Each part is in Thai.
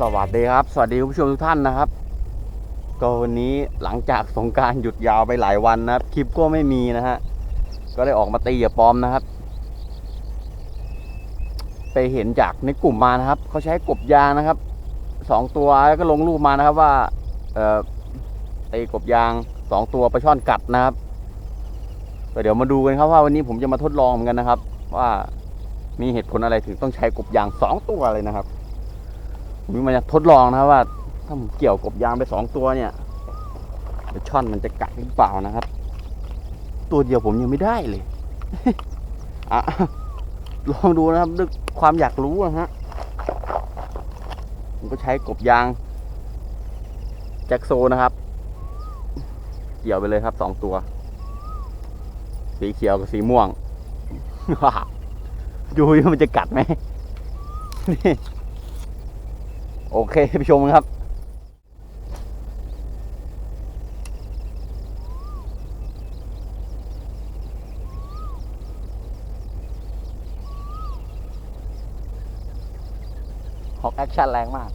สวัสดีครับ สวัสดีคุณผู้ชมทุกท่านนะครับ ก็วันนี้หลังจากสงการหยุดยาวไปหลายวันนะครับ คลิปก็ไม่มีนะฮะ ก็ได้ออกมาตีกับปลอมนะครับ ไปเห็นจากในกลุ่มมานะครับ เขาใช้กบยางนะครับ สองตัวแล้วก็ลงรูปมานะครับว่า เอ่อตีกบยางสองตัวปลาช่อนกัดนะครับก็เดี๋ยวมาดูกันครับว่าวันนี้ผมจะมาทดลองเหมือนกันนะครับ ว่ามีเหตุผลอะไรถึงต้องใช้กบยางสองตัวเลยนะครับ ผมมาจะทดลองนะครับว่า ถ้าผมเกี่ยวกบยางไปสองตัวเนี่ยช่อนมันจะกัดหรือเปล่านะครับ ตัวเดียวผมยังไม่ได้เลยอะลองดูนะครับด้วยความอยากรู้นะฮะผมก็ใช้กบยาง แจ็คโซนะครับ เกี่ยวไปเลยครับสองตัว สีเขียวกับสีม่วงดูว่ามันจะกัดไหมนี่ โอเคไปชมครับ ฮอกแอคชั่นแรงมาก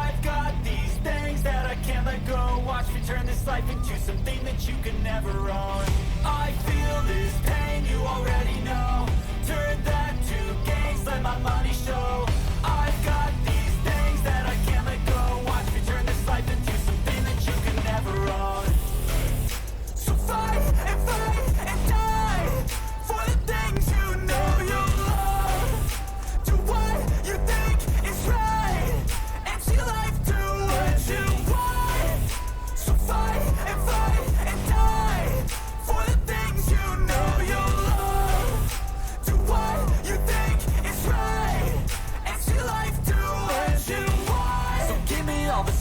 I've got these things that I can't let go. Watch me turn this life into something that you can never own. I feel this pain, you already know.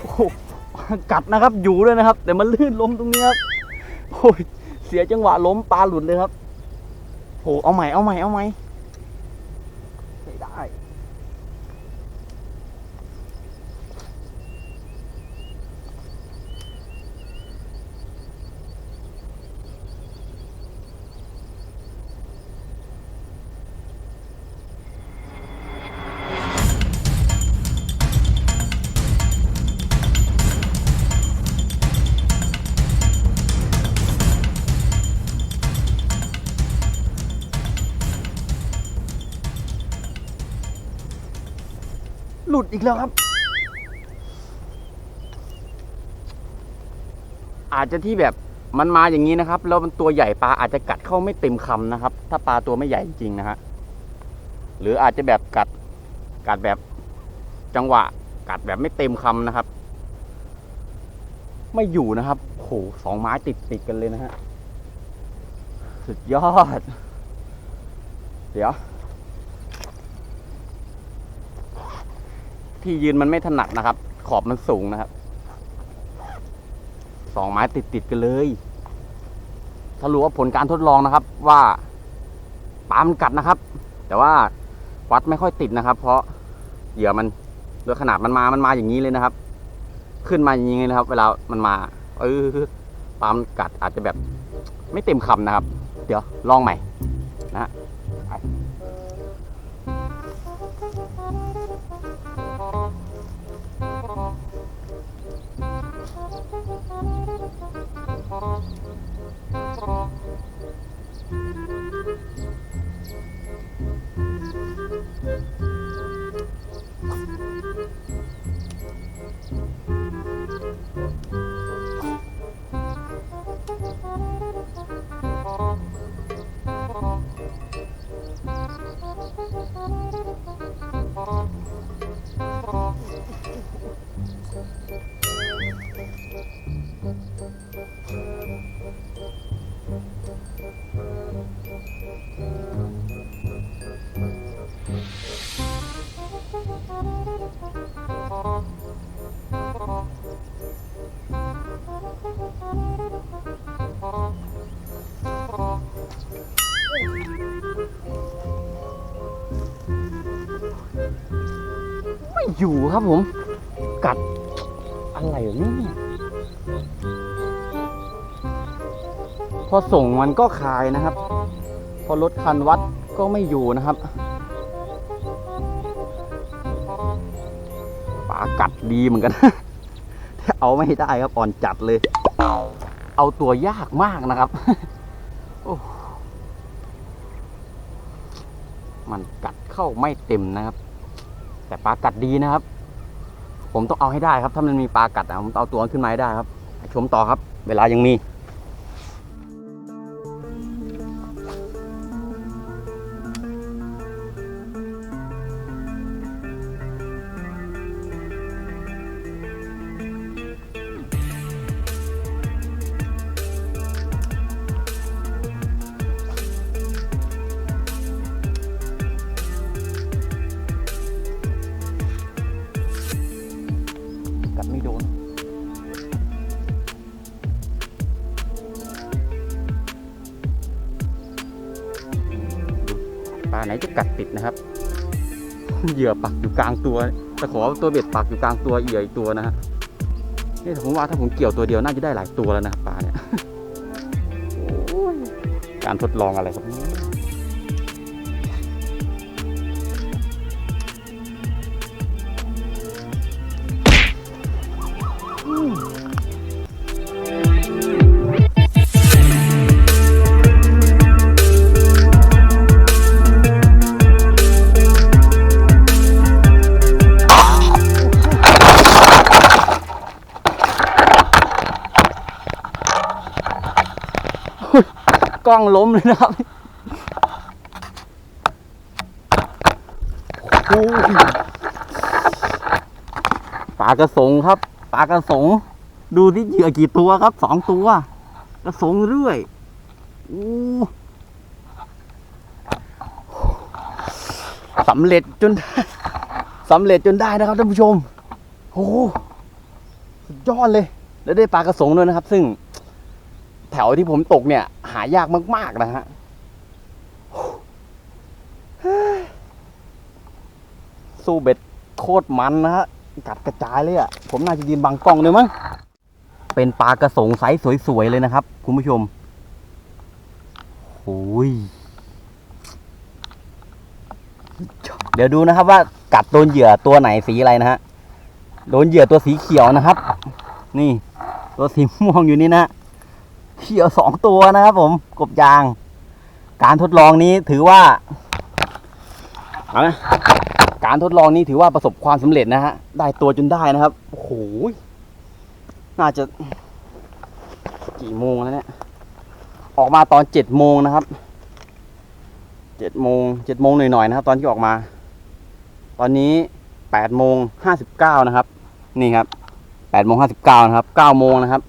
โอ้โหกัดนะครับอยู่ด้วยนะครับ แต่มันลื่นล้มตรงนี้ครับโอ้ยเสียจังหวะล้มปลาหลุดเลยครับโอ้เอาใหม่เอาใหม่เอาใหม่ไม่ หลุดอีกแล้วครับ อาจจะที่แบบมันมาอย่างนี้นะครับ แล้วมันตัวใหญ่ปลาอาจจะกัดเข้าไม่เต็มคำนะครับ ถ้าปลาตัวไม่ใหญ่จริงๆนะฮะหรืออาจจะแบบกัดกัดแบบจังหวะ กัดแบบไม่เต็มคำนะครับ ไม่อยู่นะครับโหสองไม้ติดติดกันเลยนะฮะสุดยอด เดี๋ยว ที่ยืนมันไม่ถนัดนะครับ ขอบมันสูงนะครับสองไม้ติดติดๆกันเลยถ้ารู้ว่าผลการทดลองนะครับ ว่าปลามันกัดนะครับ แต่ว่าวัดไม่ค่อยติดนะครับ เพราะเหยื่อมันโดยขนาดมันมามันมาอย่างนี้เลยนะครับ ขึ้นมาอย่างนี้นะครับ เวลามันมา เออปลามันกัดอาจจะแบบ ไม่เต็มคำนะครับ เดี๋ยวลองใหม่นะฮะ อยู่ครับผม กัดอะไรนี้เนี่พอส่งมันก็คายนะครับ พอรถคันวัดก็ไม่อยู่นะครับปากัดดีเหมือนกันแต่เอาไม่ได้ครับอ่อนจัดเลย เอาตัวยากมากนะครับมันกัดเข้าไม่เต็มนะครับ แต่ปลากัดดีนะครับ ผมต้องเอาให้ได้ครับ ถ้ามันมีปลากัดอะผมต้องเอาตัวขึ้นมาให้ได้ครับ ชมต่อครับ เวลายังมี กัดไม่โดนปลาไหนจะกัดติดนะครับ เหยื่อปักอยู่กลางตัวต่ขอตัวเบ็ดปักอยู่กลางตัวเหยื่ออีกตัวนะฮะนี่ผมว่าถ้าผมเกี่ยวตัวเดียวน่าจะได้หลายตัวแล้วนะครับปลาเนี่ยการทดลองอะไรครับ ล้องล้มเลยนะครับปลากระสงครับปลากระสง ดูที่เหยื่อกี่ตัวครับสองตัว กระสงเรื่อยอู้สำเร็จจนสำเร็จจนได้นะครับท่านผู้ชมโอ้สุดยอดเลย แล้วได้ปลากระสงด้วยนะครับ ซึ่ง แถวที่ผมตกเนี่ย หายากมาก ๆ นะฮะสู้เบ็ดโคตรมันนะฮะ กัดกระจายเลยอะ่ะ ผมน่าจะยืนบังกล้องเลยมั้ง เป็นปลากระสงไซส์สวย ๆ เลยนะครับ คุณผู้ชมโอ้ยเดี๋ยวดูนะครับว่ากัดโดนเหยื่อตัวไหนสีอะไรนะฮะ โดนเหยื่อตัวสีเขียวนะครับ นี่ ตัวสีม่วงอยู่นี่นะ เขียวสองตัวนะครับผมกบยาง การทดลองนี้ถือว่าเอานะการทดลองนี้ถือว่าประสบความสำเร็จนะฮะได้ตัวจนได้นะครับโอ้โหน่าจะกี่โมงแล้วเนี่ยออกมาตอนเจ็ดโมงนะครับเจ็ดโมงเจ็ดโมงหน่อยๆนะครับ ตอนที่ออกมา ตอนนี้แปดโมงห้าสิบเก้านะครับ นี่ครับแปดโมงห้าสิบเก้านะครับเก้าโมงนะครับ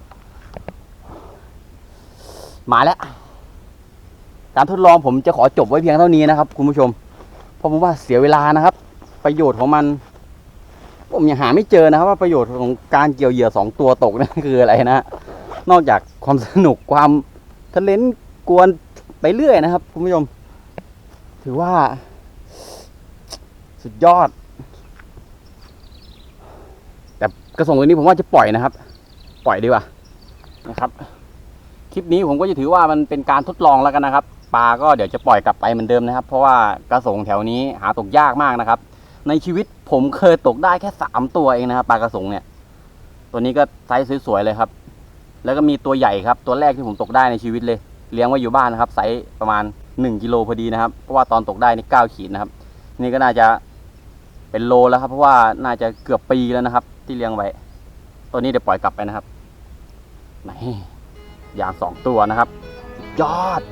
มาแล้ว การทดลองผมจะขอจบไว้เพียงเท่านี้นะครับ คุณผู้ชม เพราะผมว่าเสียเวลานะครับ ประโยชน์ของมันผมยังหาไม่เจอนะครับ ว่าประโยชน์ของการเกี่ยวเหยื่อสองตัวตกนั่นคืออะไรนะฮะนอกจากความสนุกความทะเลนกวนไปเรื่อยนะครับ คุณผู้ชม ถือว่า สุดยอด แต่กระสงตัวนี้ผมว่าจะปล่อยนะครับ ปล่อยดีกว่านะครับ คลิปนี้ผมก็จะถือว่ามันเป็นการทดลองแล้วกันนะครับ ปลาก็เดี๋ยวจะปล่อยกลับไปเหมือนเดิมนะครับ เพราะว่ากระสงแถวนี้หาตกยากมากนะครับ ในชีวิตผมเคยตกได้แค่สามตัวเองนะครับปลากระสงเนี่ย ตัวนี้ก็ไซส์สวยๆเลยครับ แล้วก็มีตัวใหญ่ครับ ตัวแรกที่ผมตกได้ในชีวิตเลย เลี้ยงไว้อยู่บ้านนะครับไซส์ประมาณ1กิโลพอดีนะครับ เพราะว่าตอนตกได้นี่9ขีดนะครับ นี่ก็น่าจะเป็นโลแล้วครับ เพราะว่าน่าจะเกือบปีแล้วนะครับ ที่เลี้ยงไว้ ตัวนี้เดี๋ยวปล่อยกลับไปนะครับไหน ย่างสองตัวนะครับ ยอด